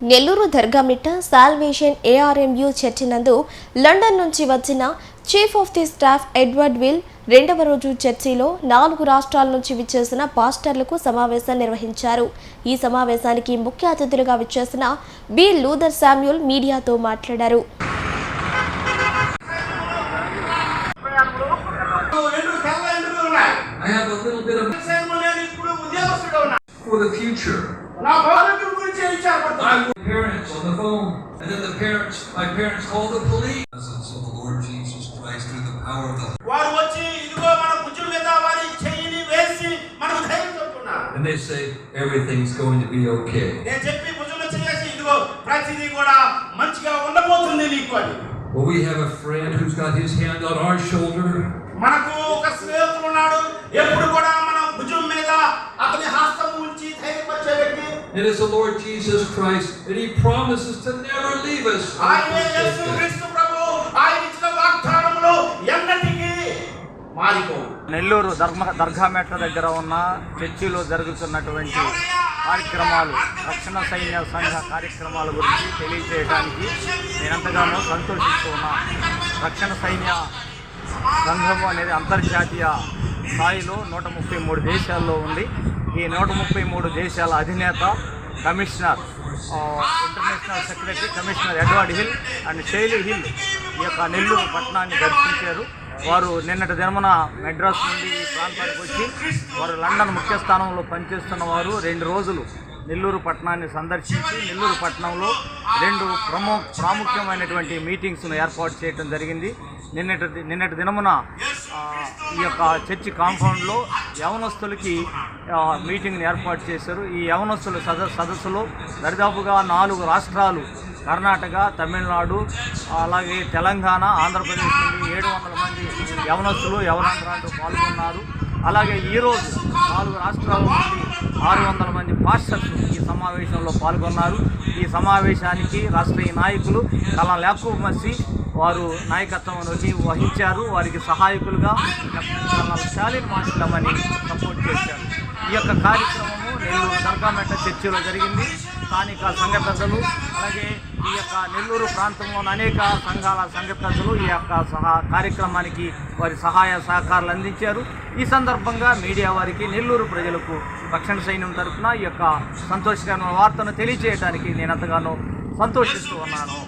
Nellore Dargamitta Salvation Army church నందు London నుంచి వచ్చిన chief of the staff Edward Will రెండవ రోజు చర్చిలో నాలుగు రాష్ట్రాల నుంచి విచ్చేసిన పాస్టర్లకు సమావేశం నిర్వహించారు. ఈ సమావేశానికి ముఖ్య అతిథులుగా విచ్చేసిన బి. లూథర్ శామ్యూల్ మీడియాతో మాట్లాడారు. for the future. నా గురించి my parents call the police. Presence of the Lord Jesus Christ through the power of the. వారు వచ్చి ఇదిగో మన భుజం మీద వారి చెయ్యిని వేసి మనకు ధైర్యం చెప్తున్నారు And they say everything's going to be okay. నేను చెప్పి భుజంలో చేసి ఇదిగో ప్రతిదీ కూడా మంచిగా ఉండబోతుంది నీకు అని Well, we have a friend who's got his hand on our shoulder, మనకు ఒక స్నేహితుడు ఉన్నాడు ఎప్పుడు కూడా and it's the Lord Jesus Christ, and He promises to never leave us. Nellore Darga దర్గామెట్ల దగ్గర ఉన్న చర్చిలో జరుగుతున్నటువంటి కార్యక్రమాలు రక్షణ సైన్య సంఘ కార్యక్రమాల గురించి తెలియజేయడానికి నేను ఎంతగానో సంతోషిస్తూ ఉన్నా రక్షణ సైన్య సంఘము అనేది అంతర్జాతీయ స్థాయిలో నూట ముప్పై మూడు దేశాల్లో ఉంది. ఈ నూట ముప్పై మూడు దేశాల అధినేత commissioner international secretary commissioner Edward Hill and Shelly Hill ఈ యొక్క నెల్లూరు పట్టణాన్ని దర్శించారు. వారు నిన్నటి జన్మన మెడ్రాస్ నుండి ఈ ప్రాంతానికి వచ్చి వారు లండన్ ముఖ్య స్థానంలో పనిచేస్తున్న వారు రెండు రోజులు నెల్లూరు పట్టణాన్ని సందర్శించి నెల్లూరు పట్టణంలో రెండు ప్రము ప్రాముఖ్యమైనటువంటి మీటింగ్స్ను ఏర్పాటు చేయడం జరిగింది. నిన్నటి నిన్నటి దినమున ఈ యొక్క చర్చి కాంపౌండ్లో యవనస్తులకి మీటింగ్ని ఏర్పాటు చేశారు. ఈ యవనస్తుల సద సదస్సులో దరిదాపుగా నాలుగు రాష్ట్రాలు కర్ణాటక తమిళనాడు అలాగే తెలంగాణ ఆంధ్రప్రదేశ్ నుండి ఏడు వందల మంది యవనస్తులు యవనాంధ్రాలు పాల్గొన్నారు. అలాగే ఈరోజు నాలుగు రాష్ట్రాల నుండి ఆరు వందల మంది పాస్టర్స్ ఈ సమావేశంలో పాల్గొన్నారు. ఈ సమావేశానికి రాష్ట్రీయ నాయకులు కళా యాకూబ్ మసి వారు నాయకత్వం వహించారు. వారికి సహాయకులుగా శాలిన్ స్టాలిన్ మాస్టర్మని సపోర్ట్ చేశారు. ఈ యొక్క కార్యక్రమము నెల్లూరు దర్గామెట్ట చర్చిలో జరిగింది. స్థానిక సంఘ పెద్దలు అలాగే ఈ యొక్క నెల్లూరు ప్రాంతంలోని అనేక సంఘాల సంఘ పెద్దలు ఈ యొక్క సహా కార్యక్రమానికి వారి సహాయ సహకారాలు అందించారు. ఈ సందర్భంగా మీడియా వారికి నెల్లూరు ప్రజలకు రక్షణ సైన్యం తరఫున ఈ యొక్క సంతోషకరమైన వార్తను తెలియజేయడానికి నేను ఎంతగానో సంతోషిస్తూ ఉన్నాను.